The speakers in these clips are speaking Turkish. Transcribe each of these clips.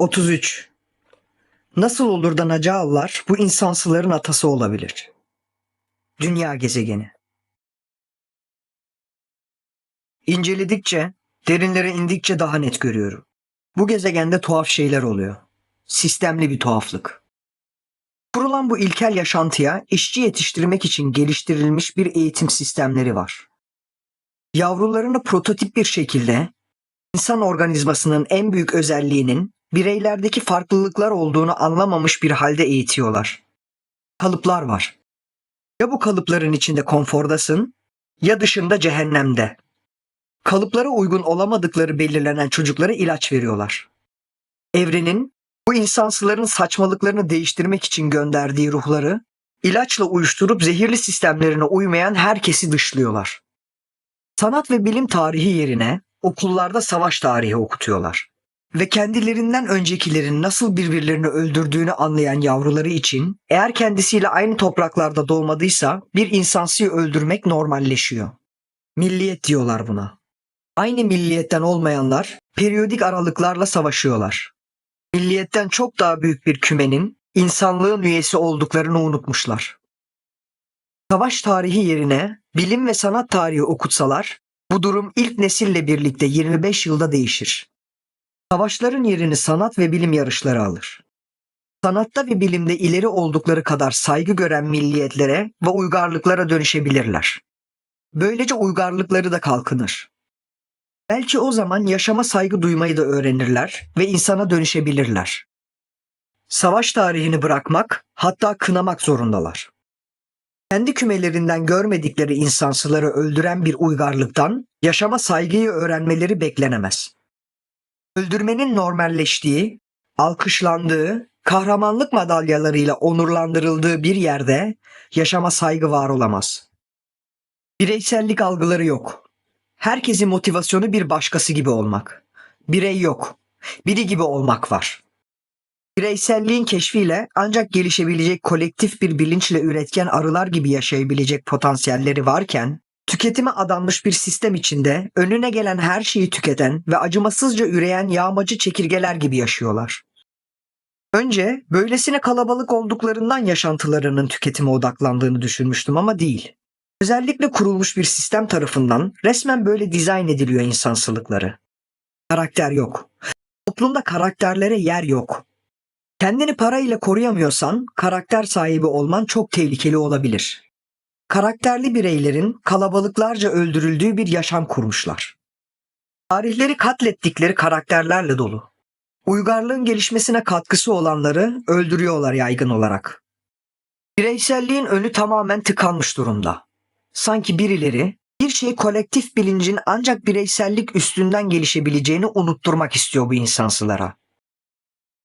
33. Nasıl olur da Nacalılar bu insansıların atası olabilir? Dünya gezegeni. İnceledikçe, derinlere indikçe daha net görüyorum. Bu gezegende tuhaf şeyler oluyor. Sistemli bir tuhaflık. Kurulan bu ilkel yaşantıya işçi yetiştirmek için geliştirilmiş bir eğitim sistemleri var. Yavrularını prototip bir şekilde insan organizmasının en büyük özelliğinin bireylerdeki farklılıklar olduğunu anlamamış bir halde eğitiyorlar. Kalıplar var. Ya bu kalıpların içinde konfordasın ya dışında cehennemde. Kalıplara uygun olamadıkları belirlenen çocuklara ilaç veriyorlar. Evrenin bu insansıların saçmalıklarını değiştirmek için gönderdiği ruhları ilaçla uyuşturup zehirli sistemlerine uymayan herkesi dışlıyorlar. Sanat ve bilim tarihi yerine okullarda savaş tarihi okutuyorlar. Ve kendilerinden öncekilerin nasıl birbirlerini öldürdüğünü anlayan yavruları için eğer kendisiyle aynı topraklarda doğmadıysa bir insansıyı öldürmek normalleşiyor. Milliyet diyorlar buna. Aynı milliyetten olmayanlar periyodik aralıklarla savaşıyorlar. Milliyetten çok daha büyük bir kümenin insanlığın üyesi olduklarını unutmuşlar. Savaş tarihi yerine bilim ve sanat tarihi okutsalar bu durum ilk nesille birlikte 25 yılda değişir. Savaşların yerini sanat ve bilim yarışları alır. Sanatta ve bilimde ileri oldukları kadar saygı gören milliyetlere ve uygarlıklara dönüşebilirler. Böylece uygarlıkları da kalkınır. Belki o zaman yaşama saygı duymayı da öğrenirler ve insana dönüşebilirler. Savaş tarihini bırakmak, hatta kınamak zorundalar. Kendi kümelerinden görmedikleri insansıları öldüren bir uygarlıktan yaşama saygıyı öğrenmeleri beklenemez. Öldürmenin normalleştiği, alkışlandığı, kahramanlık madalyalarıyla onurlandırıldığı bir yerde yaşama saygı var olamaz. Bireysellik algıları yok. Herkesin motivasyonu bir başkası gibi olmak. Birey yok. Biri gibi olmak var. Bireyselliğin keşfiyle ancak gelişebilecek kolektif bir bilinçle üretken arılar gibi yaşayabilecek potansiyelleri varken, tüketime adanmış bir sistem içinde önüne gelen her şeyi tüketen ve acımasızca üreyen yağmacı çekirgeler gibi yaşıyorlar. Önce böylesine kalabalık olduklarından yaşantılarının tüketime odaklandığını düşünmüştüm ama değil. Özellikle kurulmuş bir sistem tarafından resmen böyle dizayn ediliyor insansılıkları. Karakter yok. Toplumda karakterlere yer yok. Kendini parayla koruyamıyorsan karakter sahibi olman çok tehlikeli olabilir. Karakterli bireylerin kalabalıklarca öldürüldüğü bir yaşam kurmuşlar. Tarihleri katlettikleri karakterlerle dolu. Uygarlığın gelişmesine katkısı olanları öldürüyorlar yaygın olarak. Bireyselliğin önü tamamen tıkanmış durumda. Sanki birileri bir şey kolektif bilincin ancak bireysellik üstünden gelişebileceğini unutturmak istiyor bu insansılara.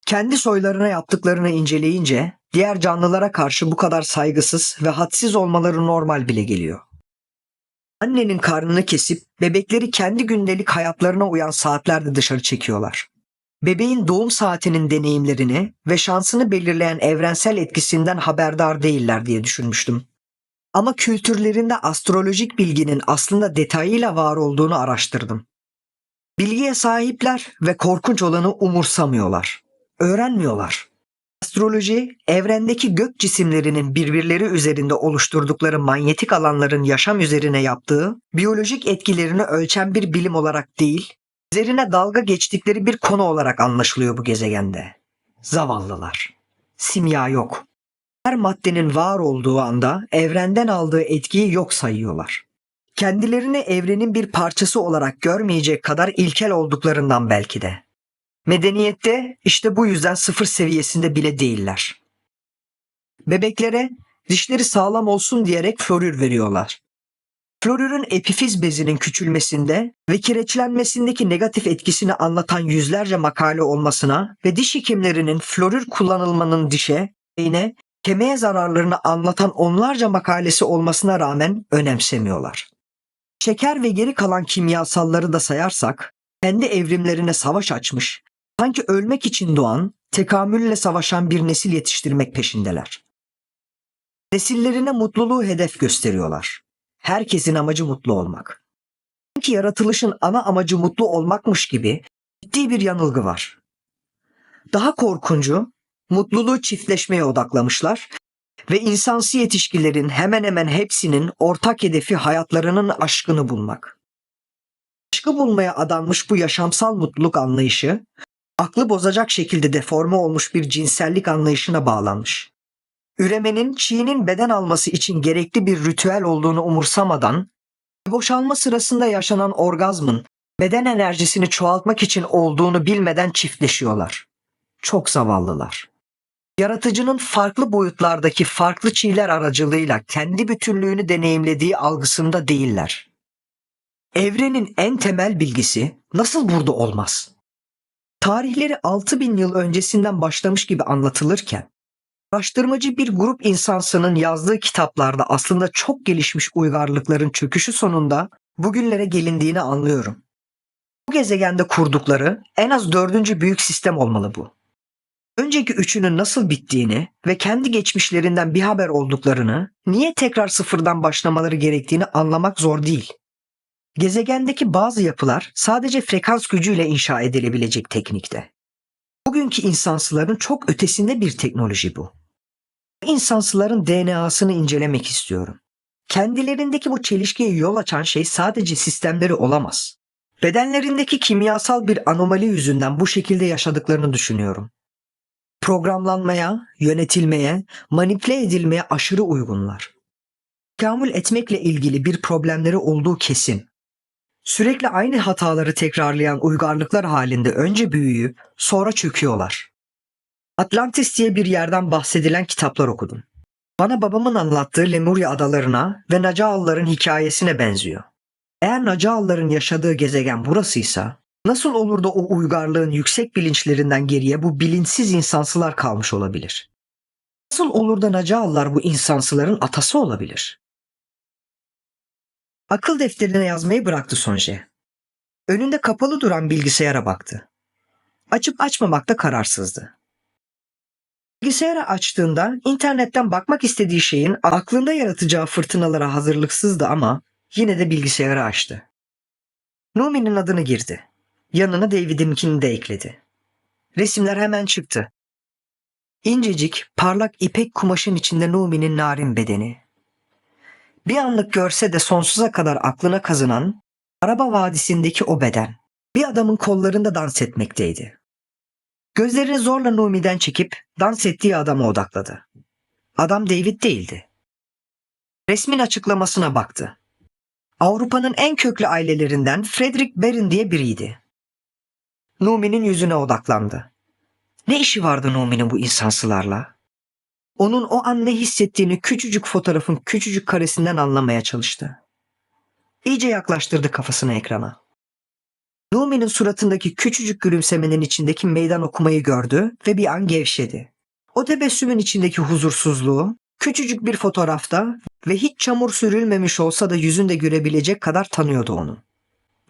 Kendi soylarına yaptıklarını inceleyince diğer canlılara karşı bu kadar saygısız ve hadsiz olmaları normal bile geliyor. Annenin karnını kesip bebekleri kendi gündelik hayatlarına uyan saatlerde dışarı çekiyorlar. Bebeğin doğum saatinin deneyimlerini ve şansını belirleyen evrensel etkisinden haberdar değiller diye düşünmüştüm. Ama kültürlerinde astrolojik bilginin aslında detayıyla var olduğunu araştırdım. Bilgiye sahipler ve korkunç olanı umursamıyorlar. Öğrenmiyorlar. Astroloji, evrendeki gök cisimlerinin birbirleri üzerinde oluşturdukları manyetik alanların yaşam üzerine yaptığı biyolojik etkilerini ölçen bir bilim olarak değil, üzerine dalga geçtikleri bir konu olarak anlaşılıyor bu gezegende. Zavallılar. Simya yok. Her maddenin var olduğu anda evrenden aldığı etkiyi yok sayıyorlar. Kendilerini evrenin bir parçası olarak görmeyecek kadar ilkel olduklarından belki de. Medeniyette işte bu yüzden sıfır seviyesinde bile değiller. Bebeklere dişleri sağlam olsun diyerek florür veriyorlar. Florürün epifiz bezinin küçülmesinde ve kireçlenmesindeki negatif etkisini anlatan yüzlerce makale olmasına ve diş hekimlerinin florür kullanılmanın dişe, beyne, kemiğe zararlarını anlatan onlarca makalesi olmasına rağmen önemsemiyorlar. Şeker ve geri kalan kimyasalları da sayarsak, kendi evrimlerine savaş açmış, sanki ölmek için doğan, tekamülle savaşan bir nesil yetiştirmek peşindeler. Nesillerine mutluluğu hedef gösteriyorlar. Herkesin amacı mutlu olmak. Sanki yaratılışın ana amacı mutlu olmakmış gibi ciddi bir yanılgı var. Daha korkuncu, mutluluğu çiftleşmeye odaklamışlar ve insansı yetişkilerin hemen hemen hepsinin ortak hedefi hayatlarının aşkını bulmak. Aşkı bulmaya adanmış bu yaşamsal mutluluk anlayışı, aklı bozacak şekilde deforme olmuş bir cinsellik anlayışına bağlanmış. Üremenin çiğnin beden alması için gerekli bir ritüel olduğunu umursamadan, boşalma sırasında yaşanan orgazmın beden enerjisini çoğaltmak için olduğunu bilmeden çiftleşiyorlar. Çok zavallılar. Yaratıcının farklı boyutlardaki farklı çiğler aracılığıyla kendi bütünlüğünü deneyimlediği algısında değiller. Evrenin en temel bilgisi nasıl burada olmaz? Tarihleri 6000 yıl öncesinden başlamış gibi anlatılırken, araştırmacı bir grup insansının yazdığı kitaplarda aslında çok gelişmiş uygarlıkların çöküşü sonunda bugünlere gelindiğini anlıyorum. Bu gezegende kurdukları en az dördüncü büyük sistem olmalı bu. Önceki üçünün nasıl bittiğini ve kendi geçmişlerinden bir haber olduklarını, niye tekrar sıfırdan başlamaları gerektiğini anlamak zor değil. Gezegendeki bazı yapılar sadece frekans gücüyle inşa edilebilecek teknikte. Bugünkü insansıların çok ötesinde bir teknoloji bu. İnsansıların DNA'sını incelemek istiyorum. Kendilerindeki bu çelişkiye yol açan şey sadece sistemleri olamaz. Bedenlerindeki kimyasal bir anomali yüzünden bu şekilde yaşadıklarını düşünüyorum. Programlanmaya, yönetilmeye, manipüle edilmeye aşırı uygunlar. Tekamül etmekle ilgili bir problemleri olduğu kesin. Sürekli aynı hataları tekrarlayan uygarlıklar halinde önce büyüyüp sonra çöküyorlar. Atlantis diye bir yerden bahsedilen kitaplar okudum. Bana babamın anlattığı Lemuria adalarına ve Nacalıların hikayesine benziyor. Eğer Nacalıların yaşadığı gezegen burasıysa nasıl olur da o uygarlığın yüksek bilinçlerinden geriye bu bilinçsiz insansılar kalmış olabilir? Nasıl olur da Nacalılar bu insansıların atası olabilir? Akıl defterine yazmayı bıraktı Sonje. Önünde kapalı duran bilgisayara baktı. Açıp açmamakta kararsızdı. Bilgisayarı açtığında internetten bakmak istediği şeyin aklında yaratacağı fırtınalara hazırlıksızdı ama yine de bilgisayarı açtı. Numi'nin adını girdi. Yanına David'inkini de ekledi. Resimler hemen çıktı. İncecik, parlak ipek kumaşın içinde Numi'nin narin bedeni. Bir anlık görse de sonsuza kadar aklına kazınan araba vadisindeki o beden. Bir adamın kollarında dans etmekteydi. Gözlerini zorla Numi'den çekip dans ettiği adama odakladı. Adam David değildi. Resmin açıklamasına baktı. Avrupa'nın en köklü ailelerinden Frederick Barron diye biriydi. Numi'nin yüzüne odaklandı. Ne işi vardı Numi'nin bu insansılarla? Onun o an ne hissettiğini küçücük fotoğrafın küçücük karesinden anlamaya çalıştı. İyice yaklaştırdı kafasını ekrana. Numi'nin suratındaki küçücük gülümsemenin içindeki meydan okumayı gördü ve bir an gevşedi. O tebessümün içindeki huzursuzluğu küçücük bir fotoğrafta ve hiç çamur sürülmemiş olsa da yüzünde görebilecek kadar tanıyordu onu.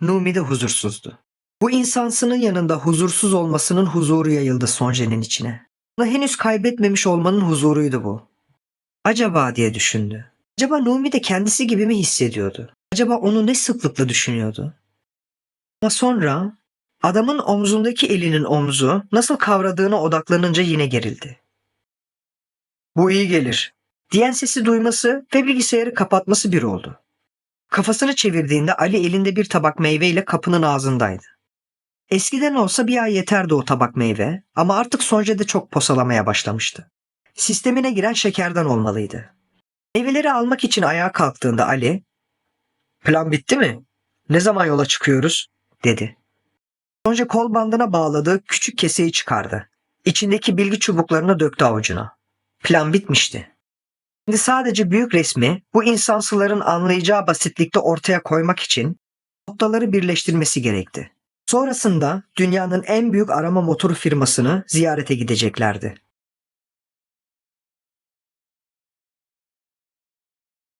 Numi de huzursuzdu. Bu insansının yanında huzursuz olmasının huzuru yayıldı Sonje'nin içine. Onu henüz kaybetmemiş olmanın huzuruydu bu. Acaba diye düşündü. Acaba Numi de kendisi gibi mi hissediyordu? Acaba onu ne sıklıkla düşünüyordu? Ama sonra adamın omzundaki elinin omzu nasıl kavradığına odaklanınca yine gerildi. Bu iyi gelir diyen sesi duyması ve bilgisayarı kapatması bir oldu. Kafasını çevirdiğinde Ali elinde bir tabak meyveyle kapının ağzındaydı. Eskiden olsa bir ay yeterdi o tabak meyve ama artık Sonje'de çok posalamaya başlamıştı. Sistemine giren şekerden olmalıydı. Meyveleri almak için ayağa kalktığında Ali, ''Plan bitti mi? Ne zaman yola çıkıyoruz?'' dedi. Sonje kol bandına bağladığı küçük keseyi çıkardı. İçindeki bilgi çubuklarını döktü avucuna. Plan bitmişti. Şimdi sadece büyük resmi bu insansıların anlayacağı basitlikte ortaya koymak için noktaları birleştirmesi gerekti. Sonrasında dünyanın en büyük arama motoru firmasını ziyarete gideceklerdi.